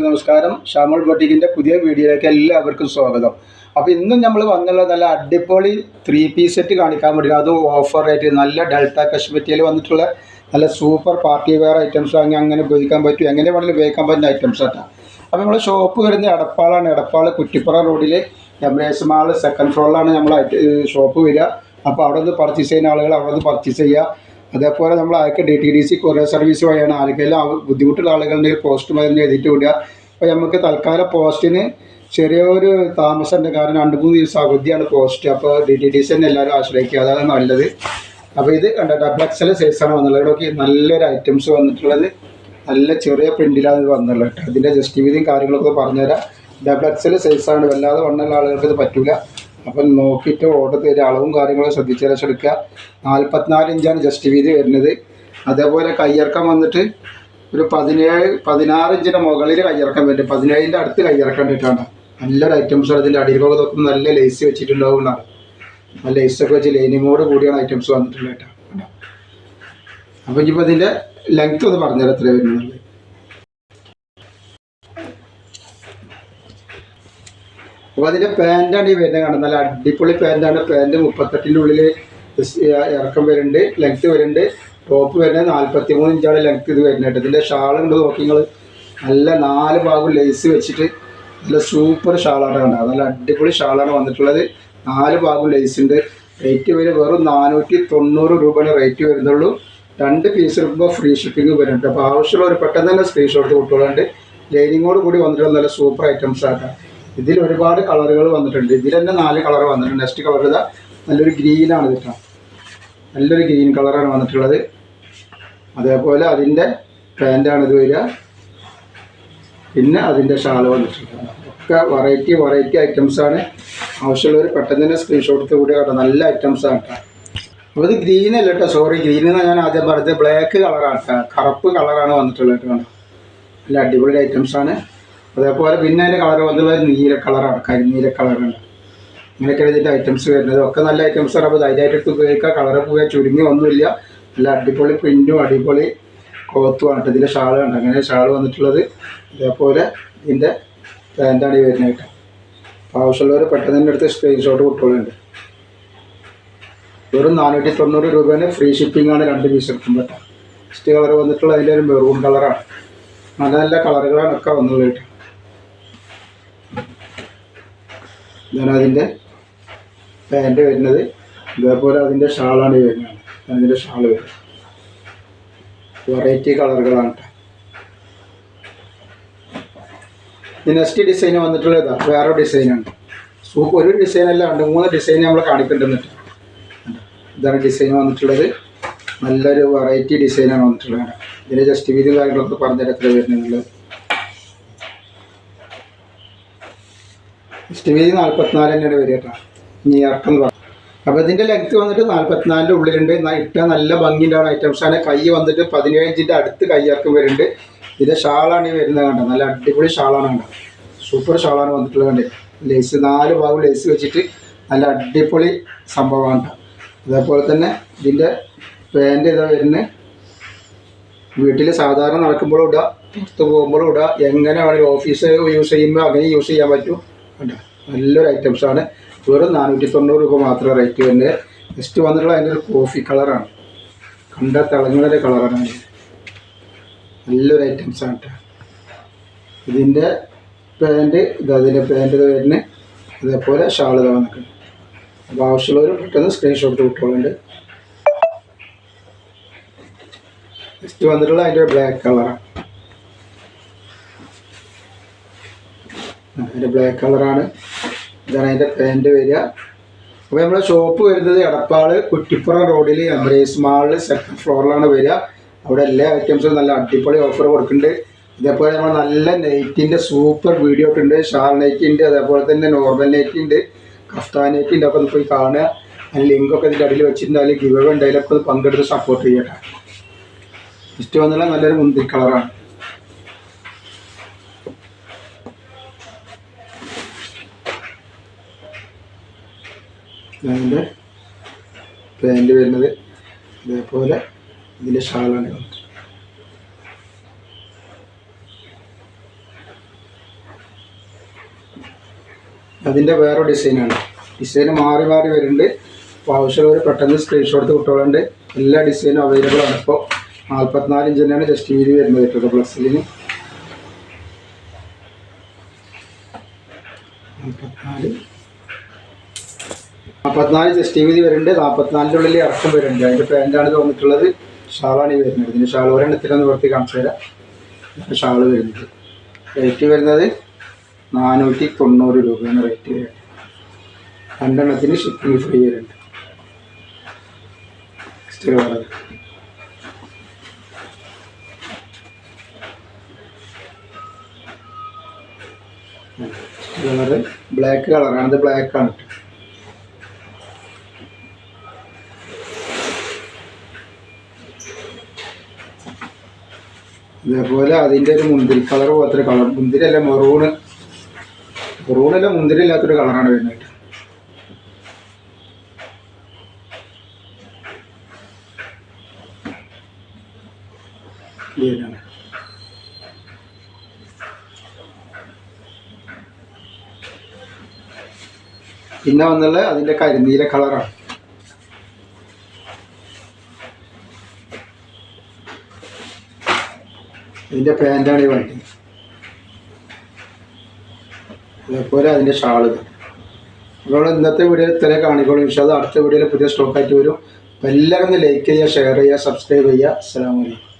നമസ്കാരം. ഷാമോൾ ബൊട്ടിക്കിന്റെ പുതിയ വീഡിയോയിലേക്ക് എല്ലാവർക്കും സ്വാഗതം. അപ്പോൾ ഇന്നും നമ്മൾ വന്നുള്ള നല്ല അടിപൊളി ത്രീ പീസ് സെറ്റ് കാണിക്കാൻ വേണ്ടി അത് ഓഫർ റേറ്റ് നല്ല ഡെൽറ്റ കശ്മീരിയിൽ വന്നിട്ടുള്ള നല്ല സൂപ്പർ പാർട്ടി വെയർ ഐറ്റംസ് അങ്ങനെ അങ്ങനെ ഉപയോഗിക്കാൻ പറ്റും. എങ്ങനെ വേണമെങ്കിലും ഉപയോഗിക്കാൻ പറ്റുന്ന ഐറ്റംസ് ആട്ടാ. അപ്പോൾ നമ്മൾ ഷോപ്പ് വരുന്നത് എടപ്പാളാണ്. എടപ്പാൾ കുറ്റിപ്പുറ റോഡിൽ എംബ്രേസ് മാൾ സെക്കൻഡ് ഫ്ലോറിലാണ് നമ്മൾ ഷോപ്പ് വരിക. അപ്പോൾ അവിടെ നിന്ന് പർച്ചേസ് ചെയ്യുന്ന ആളുകൾ അവിടെ നിന്ന് പർച്ചേസ് ചെയ്യുക. അതേപോലെ നമ്മൾ അയക്ക് D T D C courier service വഴിയാണ് ആർക്കെങ്കിലും ആവ- ബുദ്ധിമുട്ടുള്ള ആളുകളുണ്ടെങ്കിൽ പോസ്റ്റ് മരുന്ന് എഴുതിയിട്ട് വിടുക അപ്പോൾ നമുക്ക് തൽക്കാലം പോസ്റ്റിന് ചെറിയൊരു താമസമുണ്ട്. കാരണം രണ്ട് മൂന്ന് ദിവസം അവധിയാണ് പോസ്റ്റ് അപ്പോൾ ഡി ടി ഡി സി തന്നെ എല്ലാവരും ആശ്രയിക്കുക. അതാണ് നല്ലത്. അപ്പോൾ ഇത് കണ്ട? ഡബിൾ എക്സൽ സൈസാണ് വന്നുള്ളത് ഇവിടെയൊക്കെ നല്ലൊരു ഐറ്റംസ് വന്നിട്ടുള്ളത്. നല്ല ചെറിയ പ്രിന്റിലാണ് ഇത് വന്നുള്ളത് കേട്ടോ ഇതിന്റെ ജസ്റ്റ് വീതിയും കാര്യങ്ങളൊക്കെ പറഞ്ഞുതരാം. ഡബിൾ എക്സൽ സൈസാണ് വല്ലാതെ വണ്ണുള്ള ആളുകൾക്ക് ഇത് പറ്റില്ല അപ്പം നോക്കിയിട്ട് ഓർഡർ തരിക. അളവും കാര്യങ്ങളും ശ്രദ്ധിച്ച് രക്ഷെടുക്കുക നാൽപ്പത്തിനാല് ഇഞ്ചാണ് ജസ്റ്റ് വീതി വരുന്നത്. അതേപോലെ കയ്യിറക്കം വന്നിട്ട് ഒരു പതിനേഴ് പതിനാറ് ഇഞ്ചിന്റെ മുകളിൽ കയ്യിറക്കം വരും. പതിനേഴിന്റെ അടുത്ത് കയ്യിറക്കം ഇട്ടിട്ടാണ്. നല്ലൊരു ഐറ്റംസ് അതിന്റെ അടിയിലൊക്കെ നോക്കുമ്പോൾ നല്ല ലേസ് വെച്ചിട്ടുണ്ടാവുന്നതാണ് ആ ലേസൊക്കെ വെച്ച് ലൈനിങ്ങോട് കൂടിയാണ് ഐറ്റംസ് വന്നിട്ടുള്ളത് കേട്ടോ. അപ്പോൾ ഇനിയിപ്പോൾ ഇതിന്റെ ലെങ്ത് ഒന്ന് പറഞ്ഞുതരാം എത്ര വരുന്നത്. അപ്പോൾ അതിന്റെ പാന്റാണ് ഈ വരുന്നത് കാണുന്നത്. നല്ല അടിപൊളി പാന്റാണ് പാന്റ് മുപ്പത്തെട്ടിന്റെ ഉള്ളിൽ ഇറക്കം വരുന്നുണ്ട്. ലെങ്ത്ത് വരുന്നുണ്ട്. ടോപ്പ് വരുന്നത് നാൽപ്പത്തി മൂന്ന് ഇഞ്ചാണ് ലെങ്ത്ത് ഇത് വരുന്നത് ഇതിന്റെ ഷാളുണ്ട് നോക്കിങ്ങൾ നല്ല നാല് ഭാഗം ലേസ് വെച്ചിട്ട് നല്ല സൂപ്പർ ഷാളാണ് കണ്ടത് നല്ല അടിപൊളി ഷാളാണ് വന്നിട്ടുള്ളത്. നാല് ഭാഗം ലേസ് ഉണ്ട്. റേറ്റ് വരെ വെറും നാനൂറ്റി തൊണ്ണൂറ് രൂപയാണ് റേറ്റ് വരുന്നുള്ളൂ. രണ്ട് പീസ് എടുക്കുമ്പോൾ ഫ്രീ ഷിപ്പിംഗ് വരുന്നുണ്ട് അപ്പോൾ ആവശ്യമുള്ളവർ പെട്ടെന്ന് തന്നെ സ്ക്രീൻഷോട്ട് കുട്ടികളുണ്ട് ലൈനിങ്ങോട് കൂടി വന്നിട്ടുള്ള നല്ല സൂപ്പർ ഐറ്റംസ് ആക്കാം ഇതിൽ ഒരുപാട് കളറുകൾ വന്നിട്ടുണ്ട്. ഇതിൽ തന്നെ നാല് കളർ വന്നിട്ടുണ്ട്. നെക്സ്റ്റ് കളർ ഇതാ നല്ലൊരു ഗ്രീനാണ് കേട്ടോ നല്ലൊരു ഗ്രീൻ കളറാണ് വന്നിട്ടുള്ളത്. അതേപോലെ അതിന്റെ പാന്റാണ് ഇത് വരിക. പിന്നെ അതിന്റെ ഷാൾ വന്നിട്ടുണ്ട്. ഒക്കെ വെറൈറ്റി വെറൈറ്റി ഐറ്റംസാണ് ആവശ്യമുള്ളവർ പെട്ടെന്ന് തന്നെ സ്ക്രീൻഷോട്ട് കൂടി കേട്ടോ. നല്ല ഐറ്റംസാണ് കേട്ടോ അപ്പോൾ ഇത് ഗ്രീൻ അല്ല കേട്ടോ സോറി ഗ്രീൻ എന്നാണ് ഞാൻ ആദ്യം പറഞ്ഞത് ബ്ലാക്ക് കളറാണ് കറുപ്പ് കളറാണ് വന്നിട്ടുള്ളത് കേട്ടോ നല്ല അടിപൊളി ഐറ്റംസാണ് അതേപോലെ പിന്നെ അതിന്റെ കളർ വന്നത് നീല കളറാണ് കരിനീല കളറാണ്. ഇങ്ങനെയൊക്കെ ഇതിന്റെ ഐറ്റംസ് വരുന്നത്. ഒക്കെ നല്ല ഐറ്റംസ് ആണ്. അപ്പോൾ ധൈര്യമായിട്ട് എടുത്ത് ഉപയോഗിക്കുക. കളറ് പോയാൽ ചുരുങ്ങി ഒന്നുമില്ല. നല്ല അടിപൊളി പ്രിന്റും അടിപൊളി കോത്തുമാണ് ഇതിന്റെ ഷാൾ ഉണ്ട് അങ്ങനെ ഷാൾ വന്നിട്ടുള്ളത്. അതേപോലെ ഇതിന്റെ പാന്റാണ് ഈ വരുന്നത് കേട്ടോ. അപ്പോൾ ആവശ്യമുള്ളവർ പെട്ടെന്ന് തന്നെ എടുത്ത് സ്ക്രീൻഷോട്ട് കുട്ടികളുണ്ട് വെറും നാനൂറ്റി തൊണ്ണൂറ് രൂപേന്റെ ഫ്രീ ഷിപ്പിംഗ് ആണ് രണ്ട് പീസ് എടുക്കുമ്പോൾ ഫസ്റ്റ് കളർ വന്നിട്ടുള്ള അതിന്റെ ഒരു മെറൂൺ കളറാണ്. നല്ല നല്ല കളറുകളാണ് ഒക്കെ വന്നുള്ളത് കേട്ടോ. ഇതാണ് അതിന്റെ പാന്റ് വരുന്നത് ഇതേപോലെ അതിന്റെ ഷാളാണ് വരുന്നത്. അതിന്റെ ഷാൾ വരുന്നത് വെറൈറ്റി കളറുകളാണ് കേട്ടോ നെക്സ്റ്റ് ഡിസൈൻ വന്നിട്ടുള്ള ഇതാ. വേറെ ഡിസൈനാണ് സൂപ്പ് ഒരു ഡിസൈൻ അല്ല രണ്ട് മൂന്ന് ഡിസൈൻ നമ്മൾ കാണിക്കുന്നുണ്ട് ഇതാണ് ഡിസൈൻ വന്നിട്ടുള്ളത്. നല്ലൊരു വെറൈറ്റി ഡിസൈനാണ് വന്നിട്ടുള്ളത്. ഇതിന്റെ ജസ്റ്റ് വീതി കാര്യങ്ങളൊക്കെ പറഞ്ഞുതരാം എത്ര വരുന്നുള്ളത്. വീതി നാൽപ്പത്തിനാല് തന്നെയാണ് വരിക കേട്ടോ. ഇനി ഇറക്കം കുറ അപ്പോൾ ഇതിന്റെ ലെങ്ത് വന്നിട്ട് നാൽപ്പത്തിനാലിന്റെ ഉള്ളിലുണ്ട്. ഇട്ട നല്ല ഭംഗിന്റെ ആണ് കൈ വന്നിട്ട് പതിനേഴ് ഇഞ്ചിന്റെ അടുത്ത് കൈയിറക്കം വരുന്നുണ്ട്. ഇതിന്റെ ഷാളാണ് ഈ വരുന്നത് കണ്ടത് നല്ല അടിപൊളി ഷാളാണ് കണ്ടത് സൂപ്പർ ഷാളാണ് വന്നിട്ടുള്ളത് കണ്ടത് ലേസ് നാല് ഭാഗം ലേസ് വെച്ചിട്ട് നല്ല അടിപൊളി സംഭവമാണ് കേട്ടോ. അതേപോലെ തന്നെ ഇതിന്റെ പാന്റ് ഇതാ വരുന്നത് വീട്ടിൽ സാധാരണ നടക്കുമ്പോഴും ഇടുക പുറത്ത് പോകുമ്പോഴും ഇടുക എങ്ങനെ വേണമെങ്കിലും ഓഫീസ് യൂസ് ചെയ്യുമ്പോൾ അങ്ങനെ യൂസ് ചെയ്യാൻ പറ്റും. കണ്ടോ നല്ലൊരു ഐറ്റംസാണ് വെറും നാനൂറ്റി തൊണ്ണൂറ് രൂപ മാത്രമേ റേറ്റ് വരുന്നത്. നെക്സ്റ്റ് വന്നിട്ടുള്ള അതിന്റെ ഒരു കോഫി കളറാണ് കണ്ട തിളങ്ങളുടെ കളറാണ്. നല്ലൊരു ഐറ്റംസാണ് കേട്ടോ ഇതിന്റെ പാന്റ് ഇത് അതിന്റെ പാന്റ് ഇത് വരുന്നത് അതേപോലെ ഷാൾ ഇതാ അപ്പോൾ ആവശ്യമുള്ളവർ പെട്ടെന്ന് സ്ക്രീൻഷോട്ട് കിട്ടുന്നുണ്ട് നെക്സ്റ്റ് വന്നിട്ടുള്ള അതിന്റെ ബ്ലാക്ക് കളറാണ് അതിന്റെ ബ്ലാക്ക് കളറാണ് ഇതാണ് അതിന്റെ പാന്റ് വരിക. അപ്പോൾ നമ്മുടെ ഷോപ്പ് വരുന്നത് എടപ്പാൾ കുറ്റിപ്പുറം റോഡിൽ എംബ്രേസ് മാളിൽ സെക്കൻഡ് ഫ്ലോറിലാണ് വരിക. അവിടെ എല്ലാ ഐറ്റംസും നല്ല അടിപൊളി ഓഫർ കൊടുക്കുന്നുണ്ട്. ഇതേപോലെ നമ്മൾ നല്ല നെയ്റ്റിന്റെ സൂപ്പർ വീഡിയോ ഉണ്ട്. ഷാൾ നെയ്റ്റിന്റെ അതേപോലെ തന്നെ നോർമൽ നെയ്റ്റിന്റെ കഫ്താൻ നെയ്റ്റിന്റെ ഒക്കെ ഒന്ന് പോയി കാണുക. അതിന് ലിങ്കൊക്കെ ഇതിന്റെ അടിയിൽ വെച്ചിട്ടുണ്ട്. അതിൽ ഗിവ് ഉണ്ടായാലും ഒക്കെ ഒന്ന് പങ്കെടുത്ത് സപ്പോർട്ട് ചെയ്യട്ടെ. ഇഷ്ടം വന്നുള്ള നല്ലൊരു മുന്തിരി കളറാണ് ഇതിന്റെ പാന്റ് വരുന്നത് ഇതേപോലെ ഇതിന്റെ ഷാളാണ് നമുക്ക് അതിന്റെ വേറെ ഡിസൈനാണ്. ഡിസൈന് മാറി മാറി വരുന്നുണ്ട്. അപ്പോൾ ആവശ്യമുള്ളവർ പെട്ടെന്ന് സ്ക്രീൻഷോട്ട് കിട്ടുകൊണ്ട് എല്ലാ ഡിസൈനും അവൈലബിൾ ആണ്. ഇപ്പോൾ നാൽപ്പത്തിനാല് തന്നെയാണ് ജസ്റ്റ് വീതി വരുന്നത് കേട്ടോ പ്ലസ്സിലിന് നാൽപ്പത്തിനാല് നാൽപ്പത്തിനാല് ജസ്റ്റ് വീതി വരുന്നുണ്ട്. നാൽപ്പത്തിനാലിന്റെ ഉള്ളിൽ ഇറക്കം വരുന്നുണ്ട്. അതിന്റെ പാന്റാണ് തോന്നിയിട്ടുള്ളത് ഷാളാണ് ഈ വരുന്നത്. ഇതിന്റെ ഷാൾ ഒരെണ്ണത്തിലൊന്ന് പുറത്ത് കാണിച്ചു തരാം. ഷാൾ വരുന്നത്. റേറ്റ് വരുന്നത് നാനൂറ്റി തൊണ്ണൂറ് രൂപയാണ് റേറ്റ് വരുന്നത്. രണ്ടെണ്ണത്തിന് ഷിപ്പിംഗ് ഫ്രീ വരുന്നുണ്ട്. നെക്സ്റ്റ് കളർ കളറ് ബ്ലാക്ക് കളറാണ് ഇത് ബ്ലാക്ക് ഇതേപോലെ അതിന്റെ ഒരു മുന്തിരി കളർ പോലത്തെ കളർ. മുന്തിരി അല്ല മെറൂണ് മെറൂണല്ല മുന്തിരി ഇല്ലാത്തൊരു കളറാണ് വരുന്നത്. പിന്നെ വന്നുള്ള അതിന്റെ കരിനീല കളറാണ്. ഇതിന്റെ പാന്റാണ് ഈ വണ്ടി. അതേപോലെ അതിന്റെ ഷാൾ. അതുപോലെ ഇന്നത്തെ വീഡിയോ ഇത്രയും കാണിക്കോളും പക്ഷേ അത് അടുത്ത വീഡിയോയിൽ പുതിയ സ്റ്റോക്കായിട്ട് വരും. എല്ലാവരും ലൈക്ക് ചെയ്യുക ഷെയർ ചെയ്യുക സബ്സ്ക്രൈബ് ചെയ്യുക. അസ്സാം വലൈക്കും